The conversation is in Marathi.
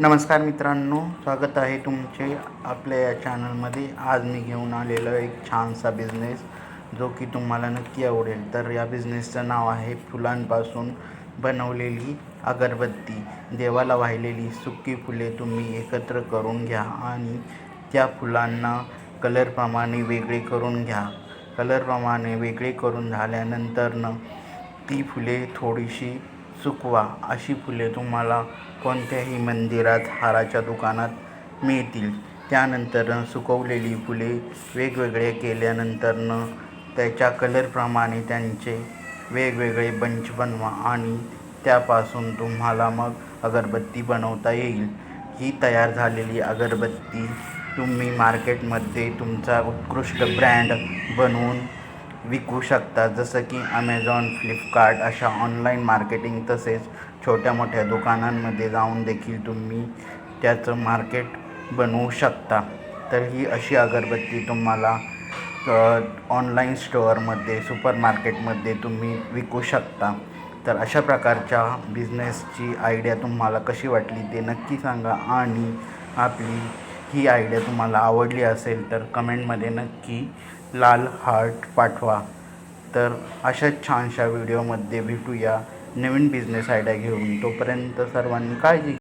नमस्कार मित्रांनो स्वागत आहे तुमचे आपल्या या चॅनलमध्ये आज मी घेऊन आलेलो एक छानसा बिझनेस जो की तुम्हाला नक्की आवडेल. तर या बिझनेसचं नाव आहे फुलांपासून बनवलेली अगरबत्ती. देवाला वाहिलेली सुकी फुले तुम्ही एकत्र करून घ्या आणि त्या फुलांना कलरप्रमाणे वेगळे करून घ्या. कलरप्रमाणे वेगळे करून झाल्यानंतरनं ती फुले थोडीशी सुकवा अशी फुले तुम्हाला कोणत्याही मंदिरात हाराच्या दुकानात मिळतील. त्यानंतर सुकवलेली फुले वेगवेगळे केल्यानंतरनं त्याच्या कलरप्रमाणे त्यांचे वेगवेगळे बंच बनवा आणि त्यापासून तुम्हाला मग अगरबत्ती बनवता येईल. ही तयार झालेली अगरबत्ती तुम्ही मार्केटमध्ये तुमचा उत्कृष्ट ब्रँड बनवून विकू शकता. जसं की ॲमेझॉन फ्लिपकार्ट अशा ऑनलाईन मार्केटिंग तसेच छोट्या मोठ्या दुकानांमध्ये जाऊन देखील तुम्ही त्याचं मार्केट बनवू शकता. तर ही अशी अगरबत्ती तुम्हाला ऑनलाईन स्टोअरमध्ये सुपर मार्केटमध्ये तुम्ही विकू शकता. तर अशा प्रकारच्या बिझनेसची आयडिया तुम्हाला कशी वाटली ते नक्की सांगा आणि आपली ही आयडिया तुम्हाला आवडली असेल तर कमेंटमध्ये नक्की लाल हार्ट पाठवा. तर अशा छानशा व्हिडिओमध्ये भेटूया. नवीन बिझनेस आयडिया घेऊन. तोपर्यंत सर्वांनी काळजी